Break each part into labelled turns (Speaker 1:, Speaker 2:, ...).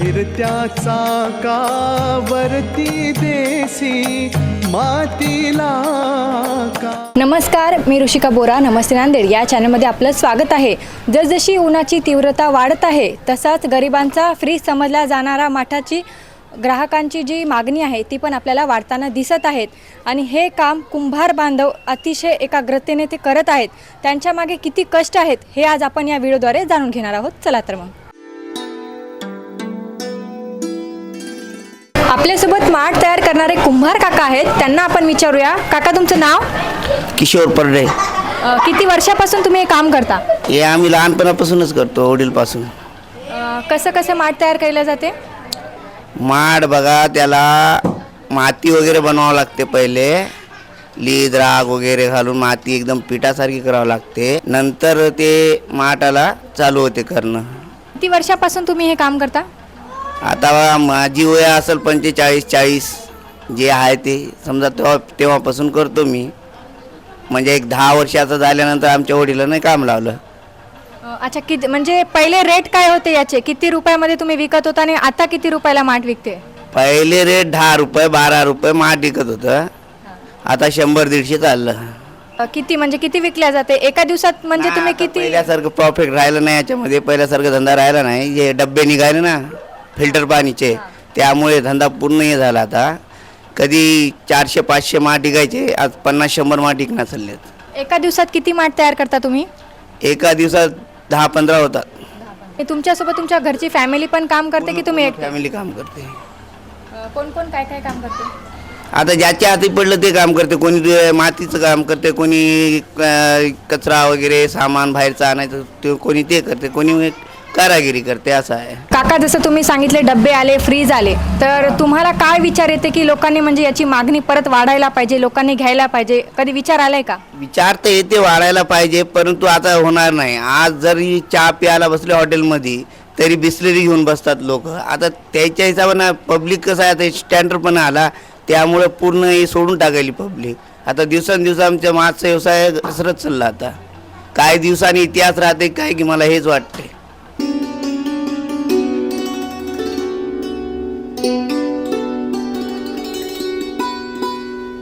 Speaker 1: फिरत्या चाकावरती देसी मातीला का
Speaker 2: नमस्कार मी ऋषिका बोरा नमस्ते नांदेड. या चॅनलमध्ये आपलं स्वागत आहे. जसजशी उन्हाची तीव्रता वाढत आहे तसाच गरिबांचा फ्री समजला जाणारा माठाची ग्राहकांची जी मागणी आहे ती पण आपल्याला वाढताना दिसत आहेत. आणि हे काम कुंभार बांधव अतिशय एकाग्रतेने ते करत आहेत. त्यांच्या मागे किती कष्ट आहेत हे आज आपण या व्हिडिओद्वारे जाणून घेणार आहोत. चला तर मग. आपल्यासोबत माठ तयार करणारे कुंभार काका आहेत. त्यांना आपण विचारूया. काका तुमचं नाव?
Speaker 3: किशोर परडे.
Speaker 2: अ, किती वर्षापासून तुम्ही हे काम करता?
Speaker 3: हे आम्ही लहानपणापासूनच करतो वडीलपासून.
Speaker 2: अ, कसं कसं माठ तयार केलं जाते?
Speaker 3: माड बघा त्याला माती वगैरे बनवावं लागते पहिले. लीद राग वगैरे घालून माती एकदम पिठासारखी करावं लागते. नंतर ते माठाला चालू होते करणं.
Speaker 2: किती वर्षापासून तुम्ही हे काम करता?
Speaker 3: आता बघा माझी वय असेल पंचेचाळीस चाळीस जे आहे ते समजा तेव्हा तेव्हापासून करतो मी. म्हणजे एक दहा वर्षाचं झाल्यानंतर आमच्या वडिलांनी काम लावलं.
Speaker 2: अ, अच्छा किती म्हणजे पहिले रेट काय होते याचे? किती रुपयामध्ये तुम्ही विकत होता आणि आता किती रुपयाला माठ विकते?
Speaker 3: पहिले रेट दहा रुपये बारा रुपये माठ विकत होतं. आता शंभर दीडशे चाललं.
Speaker 2: अ, किती म्हणजे किती विकल्या जाते? एका दिवसात म्हणजे तुम्ही
Speaker 3: आता
Speaker 2: किती
Speaker 3: पहिल्यासारखं प्रॉफिट राहिलं नाही याच्यामध्ये. पहिल्यासारखं धंदा राहिला नाही. जे डब्बे निघाले ना फिल्टर पाणीचे. त्यामुळे धंदा पूर्ण हे झाला आता. कधी चारशे पाचशे माठ टिकायचे आज पन्नास शंभर माठ टिकणार चाललेत.
Speaker 2: एका दिवसात किती माठ तयार करता तुम्ही?
Speaker 3: एका दिवसात दहा पंधरा होतात.
Speaker 2: हे तुमच्यासोबत तुमच्या घरची फॅमिली पण काम करते की तुम्ही एकटे?
Speaker 3: फॅमिली काम करते.
Speaker 2: अ, कोण कोण काय काय काम करते?
Speaker 3: आता ज्याच्या हाती पडलं ते काम करते. कोणी ते मातीचं काम करते कोणी अं, कचरा वगैरे सामान बाहेरचं आणायचं ते कोणी ते करते. कोणी कारागिरी करते असं आहे.
Speaker 2: काका जसं तुम्ही सांगितले डब्बे आले फ्रीज आले तर तुम्हाला काय विचार येते की लोकांनी म्हणजे याची मागणी परत वाढायला पाहिजे लोकांनी घ्यायला पाहिजे? कधी विचार आलाय का?
Speaker 3: विचार तर येते वाढायला पाहिजे परंतु आता होणार नाही. आज जरी चहा प्यायला बसले हॉटेलमध्ये तरी बिस्लरी घेऊन बसतात लोक. आता त्याच्या हिशोबानं पब्लिक कसं आहे आता स्टँडर्ड पण आला. त्यामुळे पूर्ण हे सोडून टाकायली पब्लिक आता दिवसांदिवस आमच्या मागचा व्यवसाय घसरत चालला आता. काही दिवसांनी इतिहास राहते काय की मला हेच वाटते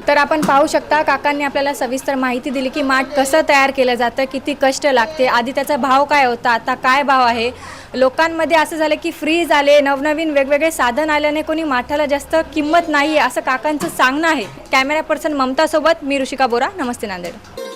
Speaker 2: तर आपण पाहू शकता काकांनी आपल्याला सविस्तर माहिती दिली की माठ कसं तयार केलं जातं किती कष्ट लागते आधी त्याचा भाव काय होता आता काय भाव आहे? लोकांमध्ये असं झालं की फ्रीज आले नवनवीन वेगवेगळे साधन आल्याने कोणी माठाला जास्त किंमत नाही आहे असं काकांचं सांगणं आहे. कॅमेरा पर्सन ममतासोबत मी ऋषिका बोरा नमस्ते नांदेड.